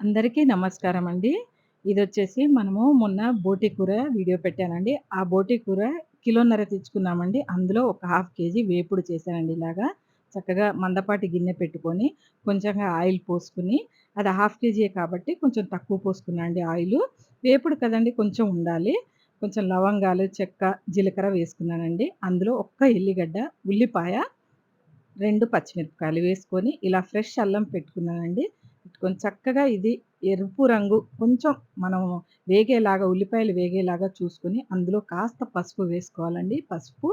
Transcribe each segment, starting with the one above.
అందరికీ నమస్కారం అండి. ఇది వచ్చేసి మనము మొన్న బోటి కూర వీడియో పెట్టానండి. ఆ బోటి కూర కిలోన్నర తెచ్చుకున్నామండి. అందులో ఒక హాఫ్ కేజీ వేపుడు చేశానండి ఇలాగా. చక్కగా మందపాటి గిన్నె పెట్టుకొని, కొంచెంగా ఆయిల్ పోసుకుని అది హాఫ్ కేజీయే కాబట్టి కొంచెం తక్కువ పోసుకున్నా అండి ఆయిలు. వేపుడు కదండి కొంచెం ఉండాలి. కొంచెం లవంగాలు, చెక్క, జీలకర్ర వేసుకున్నానండి. అందులో ఒక్క ఎల్లిగడ్డ, ఉల్లిపాయ, రెండు పచ్చిమిరపకాయలు వేసుకొని ఇలా ఫ్రెష్ అల్లం పెట్టుకున్నానండి. పెట్టుకొని చక్కగా ఇది ఎరుపు రంగు కొంచెం మనం వేగేలాగా ఉల్లిపాయలు వేగేలాగా చూసుకొని అందులో కాస్త పసుపు వేసుకోవాలండి. పసుపు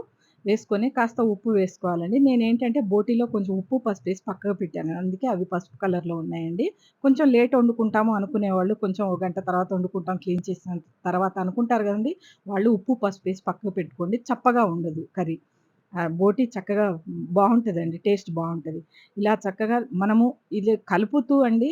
వేసుకొని కాస్త ఉప్పు వేసుకోవాలండి. నేనేంటంటే బోటీలో కొంచెం ఉప్పు, పసుపు వేసి పక్కకు పెట్టాను. అందుకే అవి పసుపు కలర్‌లో ఉన్నాయండి. కొంచెం లేట్ వండుకుంటాము అనుకునేవాళ్ళు కొంచెం ఒక గంట తర్వాత వండుకుంటాం క్లీన్ చేసిన తర్వాత అనుకుంటారు కదండీ! వాళ్ళు ఉప్పు, పసుపు వేసి పక్కకు పెట్టుకోండి. చప్పగా ఉండదు కర్రీ. బోటి చక్కగా బాగుంటుందండి టేస్ట్ బాగుంటుంది ఇలా చక్కగా మనము ఇది కలుపుతూ అండి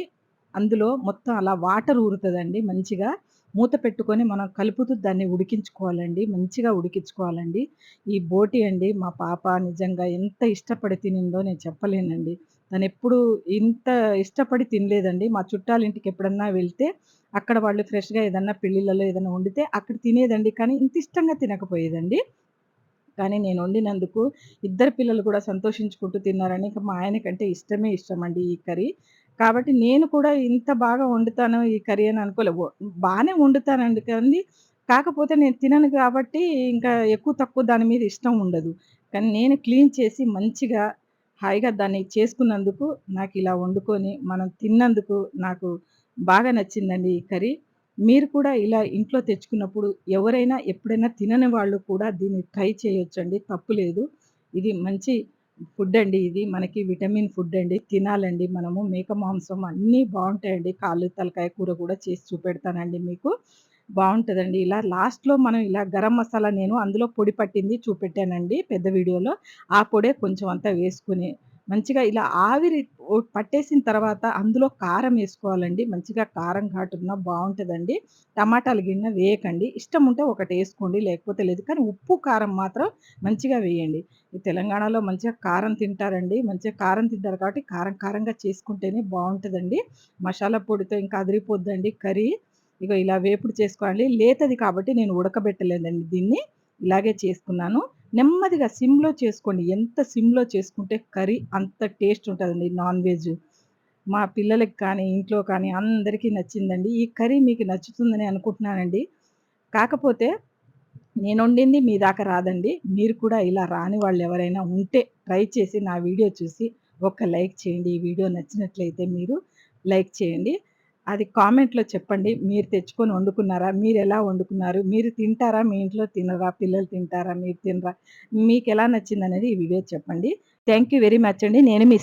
అందులో మొత్తం అలా వాటర్ ఊరుతుందండి మంచిగా. మూత పెట్టుకొని మనం కలుపుతూ దాన్ని ఉడికించుకోవాలండి. మంచిగా ఉడికించుకోవాలండి. ఈ బోటీ అండి మా పాప నిజంగా ఎంత ఇష్టపడి తినిందో నేను చెప్పలేనండి. తనెప్పుడు ఇంత ఇష్టపడి తినలేదండి. మా చుట్టాలింటికి ఎప్పుడన్నా వెళ్తే అక్కడ వాళ్ళు ఫ్రెష్‌గా ఏదన్నా పెళ్ళిళ్ళలో ఏదైనా వండితే అక్కడ తినేదండి. కానీ ఇంత ఇష్టంగా తినకపోయేదండి. కానీ నేను వండినందుకు ఇద్దరు పిల్లలు కూడా సంతోషించుకుంటూ తిన్నారని. ఇక మా ఆయనకంటే ఇష్టమే ఇష్టం అండి ఈ కర్రీ. కాబట్టి నేను కూడా ఇంత బాగా వండుతాను ఈ కర్రీ అని అనుకోలేదు బాగానే వండుతానండి కానీ, కాకపోతే నేను తినను కాబట్టి ఇంకా ఎక్కువ తక్కువ దాని మీద ఇష్టం ఉండదు. కానీ నేను క్లీన్ చేసి మంచిగా హాయిగా దాన్ని చేసుకున్నందుకు నాకు ఇలా వండుకొని మనం తిన్నందుకు నాకు బాగా నచ్చిందండి ఈ కర్రీ. మీరు కూడా ఇలా ఇంట్లో తెచ్చుకున్నప్పుడు ఎవరైనా ఎప్పుడైనా తినని వాళ్ళు కూడా దీన్ని ట్రై చేయొచ్చండి. తప్పు లేదు. ఇది మంచి ఫుడ్ అండి ఇది. మనకి విటమిన్ ఫుడ్ అండి. తినాలండి మనము. మేక మాంసం అన్నీ బాగుంటాయండి కాళ్ళు, తలకాయ కూర కూడా చేసి చూపెడతానండి మీకు. బాగుంటుందండి ఇలా లాస్ట్‌లో మనం ఇలా గరం మసాలా నేను అందులో పొడి పట్టింది చూపెట్టానండి పెద్ద వీడియోలో. ఆ పొడే కొంచెం అంతా వేసుకుని మంచిగా ఇలా ఆవిరి ఓ పట్టేసిన తర్వాత అందులో కారం వేసుకోవాలండి మంచిగా కారం ఘాటున్న బావుంటదండి. టమాటాలు గిన వేయకండి. ఇష్టం ఉంటే ఒకటేసుకోండి లేకపోతే లేదు. కానీ ఉప్పు, కారం మాత్రం మంచిగా వేయండి. ఈ తెలంగాణలో మంచిగా కారం తింటారండి. మంచిగా కారం తింటారు కాబట్టి కారం కారంగా చేసుకుంటేనే బావుంటదండి. మసాలా పొడితో ఇంకా అదిరిపోద్దండి కర్రీ. ఇగో ఇలా వేపుడు చేసుకోవాలి. లేతది కాబట్టి నేను ఉడకబెట్టలేదండి దీన్ని. ఇలాగే చేసుకున్నాను. నెమ్మదిగా సిమ్‌లో చేసుకోండి. ఎంత సిమ్‌లో చేసుకుంటే కర్రీ అంత టేస్ట్ ఉంటుందండి నాన్ వెజ్. మా పిల్లలకి కానీ, ఇంట్లో కానీ అందరికీ నచ్చిందండి. ఈ కర్రీ మీకు నచ్చుతుందని అనుకుంటున్నానండి. కాకపోతే నేనొండింది మీ దాకా రాదండి. మీరు కూడా ఇలా రాని వాళ్ళు ఎవరైనా ఉంటే ట్రై చేసి నా వీడియో చూసి ఒక లైక్ చేయండి. ఈ వీడియో నచ్చినట్లయితే మీరు లైక్ చేయండి. అది కామెంట్‌లో చెప్పండి. మీరు తెచ్చుకొని వండుకున్నారా? మీరెలా వండుకున్నారు? మీరు తింటారా? మీ ఇంట్లో తినరా? పిల్లలు తింటారా? మీరు తినరా? మీకు ఎలా నచ్చింది అనేది ఈ వీడియో చెప్పండి. థ్యాంక్ యూ వెరీ మచ్ అండి. నేను మీ